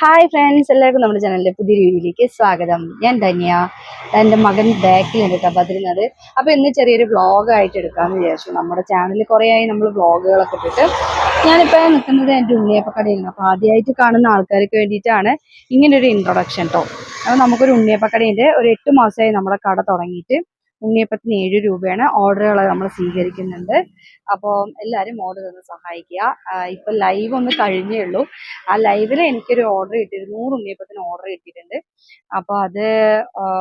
Hi friends എല്ലാവർക്കും നമ്മുടെ ചാനലിന്റെ പുതിയ വീഡിയോയിലേക്ക് സ്വാഗതം. ഞാൻ ധന്യ. എന്റെ മകൻ ബാക്കിലുണ്ട് കേട്ടോ ബദ്രിനത് അപ്പോൾ ഇന്ന് ചെറിയൊരു വ്ളോഗായിട്ട് എടുക്കാമെന്ന് വിചാരിച്ചു. നമ്മുടെ ചാനലിൽ കുറേയായി നമ്മൾ വ്ളോഗുകളൊക്കെ ഇട്ടിട്ട് ഞാനിപ്പോൾ നിൽക്കുന്നത് എന്റെ ഉണ്ണിയപ്പക്കടയിലാണ്. അപ്പോൾ ആദ്യമായിട്ട് കാണുന്ന ആൾക്കാർക്ക് വേണ്ടിയിട്ടാണ് ഇങ്ങനൊരു ഇൻട്രൊഡക്ഷൻ കേട്ടോ അപ്പോൾ നമുക്കൊരു ഉണ്ണിയപ്പ കടയുണ്ട് ഒരു എട്ട് മാസമായി നമ്മുടെ കട തുടങ്ങിയിട്ട് ഉണ്ണിയപ്പത്തിന് ഏഴ് രൂപയാണ് ഓർഡറുകൾ നമ്മൾ സ്വീകരിക്കുന്നുണ്ട്. അപ്പോൾ എല്ലാവരും ഓർഡർ തന്ന് സഹായിക്കുക. ഇപ്പം ലൈവ് ഒന്ന് കഴിഞ്ഞേ ഉള്ളൂ. ആ ലൈവിൽ എനിക്കൊരു ഓർഡർ കിട്ടിയിരുന്നു. നൂറ് ഉണ്ണിയപ്പത്തിന് ഓർഡർ കിട്ടിയിട്ടുണ്ട്. അപ്പോൾ അത്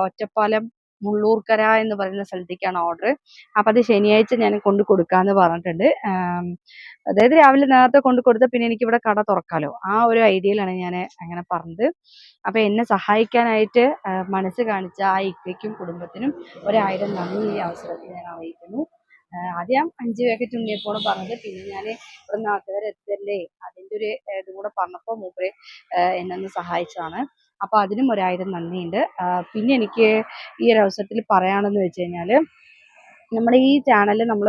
ഒറ്റപ്പാലം മുള്ളൂർക്കര എന്ന് പറയുന്ന സ്ഥലത്തേക്കാണ് ഓർഡർ അപ്പം അത് ശനിയാഴ്ച ഞാൻ കൊണ്ട് കൊടുക്കാന്ന് പറഞ്ഞിട്ടുണ്ട്. അതായത് രാവിലെ നേരത്തെ കൊണ്ട് കൊടുത്താൽ പിന്നെ എനിക്ക് ഇവിടെ കട തുറക്കാലോ. ആ ഒരു ഐഡിയയിലാണ് ഞാൻ അങ്ങനെ പറഞ്ഞത്. അപ്പം എന്നെ സഹായിക്കാനായിട്ട് മനസ്സ് കാണിച്ച ആ ഇക്കയ്ക്കും കുടുംബത്തിനും ഒരായിരം നന്ദി ഈ അവസരത്തിൽ ഞാൻ അറിയിക്കുന്നു. ആദ്യം അഞ്ച് പാക്കറ്റ് ഉണ്ണിയപ്പോണ് പറഞ്ഞത്. പിന്നെ ഞാൻ ഇവിടെ നാട്ടുകാർ എത്തല്ലേ? അതിന്റെ ഒരു ഇതും കൂടെ പറഞ്ഞപ്പോൾ മൂപ്പര് എന്നെ ഒന്ന് സഹായിച്ചതാണ്. അപ്പോൾ അതിനും ഒരായിരം നന്ദിയുണ്ട്. പിന്നെ എനിക്ക് ഈ ഒരു അവസരത്തിൽ പറയാനുള്ളതെന്ന് വെച്ച് കഴിഞ്ഞാൽ നമ്മുടെ ഈ ചാനലിൽ നമ്മൾ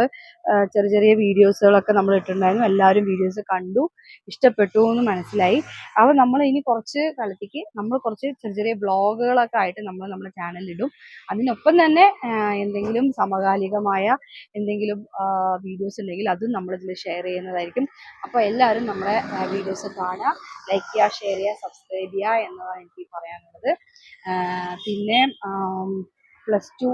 ചെറിയ ചെറിയ വീഡിയോസുകളൊക്കെ നമ്മൾ ഇട്ടിട്ടുണ്ടായിരുന്നു. എല്ലാവരും വീഡിയോസ് കണ്ടു ഇഷ്ടപ്പെട്ടു എന്ന് മനസ്സിലായി. അപ്പോൾ നമ്മൾ ഇനി കുറച്ച് കാലത്തേക്ക് നമ്മൾ കുറച്ച് ചെറിയ ചെറിയ ബ്ലോഗുകളൊക്കെ ആയിട്ട് നമ്മൾ നമ്മുടെ ചാനലിൽ ഇടും. അതിനൊപ്പം തന്നെ എന്തെങ്കിലും സമകാലികമായ എന്തെങ്കിലും വീഡിയോസ് ഉണ്ടെങ്കിൽ അതും നമ്മളിതിൽ ഷെയർ ചെയ്യുന്നതായിരിക്കും. അപ്പോൾ എല്ലാവരും നമ്മുടെ വീഡിയോസ് കാണുക ലൈക്ക് ചെയ്യുക ഷെയർ ചെയ്യുക സബ്സ്ക്രൈബ് ചെയ്യുക എന്നതാണ് എനിക്ക് പറയാനുള്ളത്. പിന്നെ പ്ലസ് ടു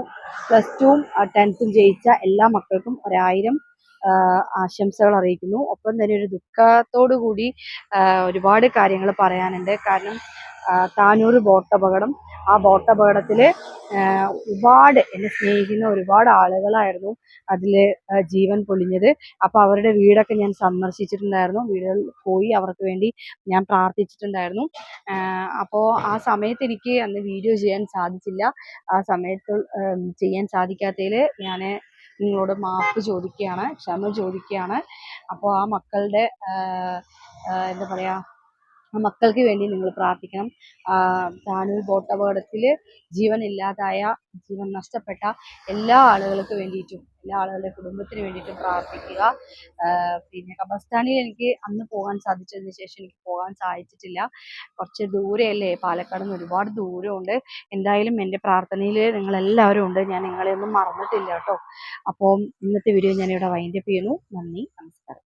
പ്ലസ് ടുവും ടെൻത്തും ജയിച്ച എല്ലാ മക്കൾക്കും ഒരായിരം ആശംസകൾ അറിയിക്കുന്നു. ഒപ്പം തന്നെ ഒരു ദുഃഖത്തോടു കൂടി ഒരുപാട് കാര്യങ്ങൾ പറയാനുണ്ട്. കാരണം താനൂർ ബോട്ടപകടം. ആ ബോട്ടപകടത്തിൽ ഒരുപാട് എന്നെ സ്നേഹിക്കുന്ന ഒരുപാട് ആളുകളായിരുന്നു അതിൽ ജീവൻ പൊലിഞ്ഞത്. അപ്പോൾ അവരുടെ വീടൊക്കെ ഞാൻ സന്ദർശിച്ചിട്ടുണ്ടായിരുന്നു. വീടുകളിൽ പോയി അവർക്ക് വേണ്ടി ഞാൻ പ്രാർത്ഥിച്ചിട്ടുണ്ടായിരുന്നു. അപ്പോൾ ആ സമയത്ത് എനിക്ക് അന്ന് വീഡിയോ ചെയ്യാൻ സാധിച്ചില്ല. ആ സമയത്ത് ചെയ്യാൻ സാധിക്കാത്തതിൽ ഞാൻ നിങ്ങളോട് മാപ്പ് ചോദിക്കുകയാണ് ക്ഷമ ചോദിക്കുകയാണ്. അപ്പോൾ ആ മക്കളുടെ എന്താ പറയുക ആ മക്കൾക്ക് വേണ്ടി നിങ്ങൾ പ്രാർത്ഥിക്കണം. താനൂർ ബോട്ടപകടത്തിൽ ജീവൻ ഇല്ലാതായ ജീവൻ നഷ്ടപ്പെട്ട എല്ലാ ആളുകൾക്ക് വേണ്ടിയിട്ടും എല്ലാ ആളുകളുടെ കുടുംബത്തിന് വേണ്ടിയിട്ടും പ്രാർത്ഥിക്കുക. പിന്നെ കബർസ്ഥാനിൽ എനിക്ക് അന്ന് പോകാൻ സാധിച്ചതിന് ശേഷം എനിക്ക് പോകാൻ സാധിച്ചിട്ടില്ല. കുറച്ച് ദൂരെയല്ലേ? പാലക്കാട് നിന്ന് ഒരുപാട് ദൂരമുണ്ട്. എന്തായാലും എന്റെ പ്രാർത്ഥനയിൽ നിങ്ങളെല്ലാവരും ഉണ്ട്. ഞാൻ നിങ്ങളെ ഒന്നും മറന്നിട്ടില്ല കേട്ടോ. അപ്പോൾ ഇന്നത്തെ വീഡിയോ ഞാനിവിടെ വൈൻഡപ്പ് ചെയ്യുന്നു. നന്ദി നമസ്കാരം.